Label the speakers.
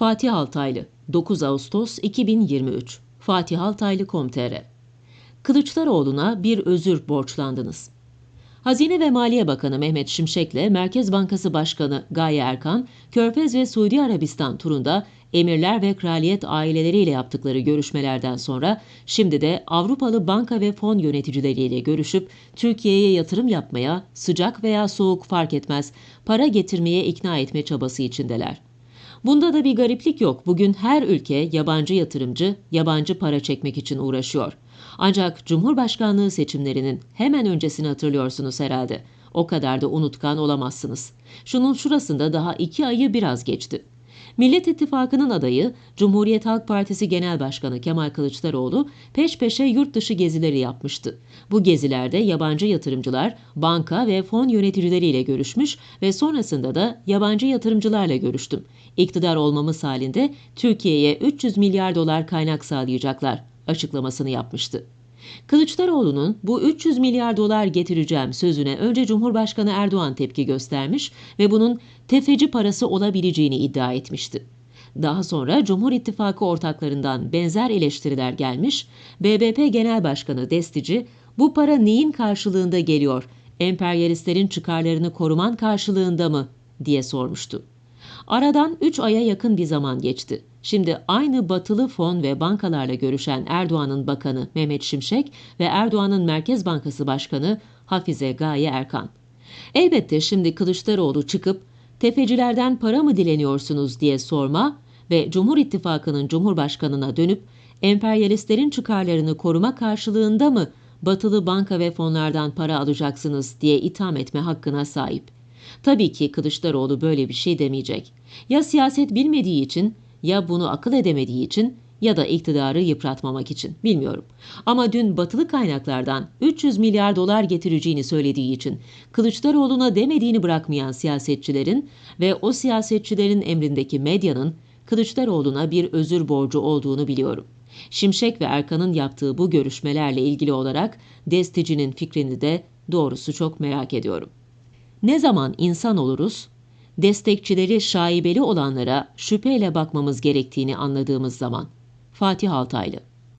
Speaker 1: Fatih Altaylı 9 Ağustos 2023 Fatih Altaylı.com.tr Kılıçdaroğlu'na bir özür borçlandınız. Hazine ve Maliye Bakanı Mehmet Şimşek'le Merkez Bankası Başkanı Gaye Erkan, Körfez ve Suudi Arabistan turunda emirler ve kraliyet aileleriyle yaptıkları görüşmelerden sonra şimdi de Avrupalı banka ve fon yöneticileriyle görüşüp Türkiye'ye yatırım yapmaya sıcak veya soğuk fark etmez para getirmeye ikna etme çabası içindeler. Bunda da bir gariplik yok. Bugün her ülke yabancı yatırımcı, yabancı para çekmek için uğraşıyor. Ancak Cumhurbaşkanlığı seçimlerinin hemen öncesini hatırlıyorsunuz herhalde. O kadar da unutkan olamazsınız. Şunun şurasında daha iki ayı biraz geçti. Millet İttifakı'nın adayı Cumhuriyet Halk Partisi Genel Başkanı Kemal Kılıçdaroğlu peş peşe yurt dışı gezileri yapmıştı. Bu gezilerde yabancı yatırımcılar, banka ve fon yöneticileriyle görüşmüş ve sonrasında da yabancı yatırımcılarla görüştüm. İktidar olmamız halinde Türkiye'ye 300 milyar dolar kaynak sağlayacaklar açıklamasını yapmıştı. Kılıçdaroğlu'nun bu 300 milyar dolar getireceğim sözüne önce Cumhurbaşkanı Erdoğan tepki göstermiş ve bunun tefeci parası olabileceğini iddia etmişti. Daha sonra Cumhur İttifakı ortaklarından benzer eleştiriler gelmiş, BBP Genel Başkanı Destici bu para neyin karşılığında geliyor, emperyalistlerin çıkarlarını koruman karşılığında mı diye sormuştu. Aradan 3 aya yakın bir zaman geçti. Şimdi aynı batılı fon ve bankalarla görüşen Erdoğan'ın bakanı Mehmet Şimşek ve Erdoğan'ın Merkez Bankası Başkanı Hafize Gaye Erkan. Elbette şimdi Kılıçdaroğlu çıkıp tefecilerden para mı dileniyorsunuz diye sorma ve Cumhur İttifakı'nın Cumhurbaşkanına dönüp emperyalistlerin çıkarlarını koruma karşılığında mı batılı banka ve fonlardan para alacaksınız diye itham etme hakkına sahip. Tabii ki Kılıçdaroğlu böyle bir şey demeyecek. Ya siyaset bilmediği için ya bunu akıl edemediği için ya da iktidarı yıpratmamak için bilmiyorum. Ama dün batılı kaynaklardan 300 milyar dolar getireceğini söylediği için Kılıçdaroğlu'na demediğini bırakmayan siyasetçilerin ve o siyasetçilerin emrindeki medyanın Kılıçdaroğlu'na bir özür borcu olduğunu biliyorum. Şimşek ve Erkan'ın yaptığı bu görüşmelerle ilgili olarak destecinin fikrini de doğrusu çok merak ediyorum. Ne zaman insan oluruz? Destekçileri şaibeli olanlara şüpheyle bakmamız gerektiğini anladığımız zaman. Fatih Altaylı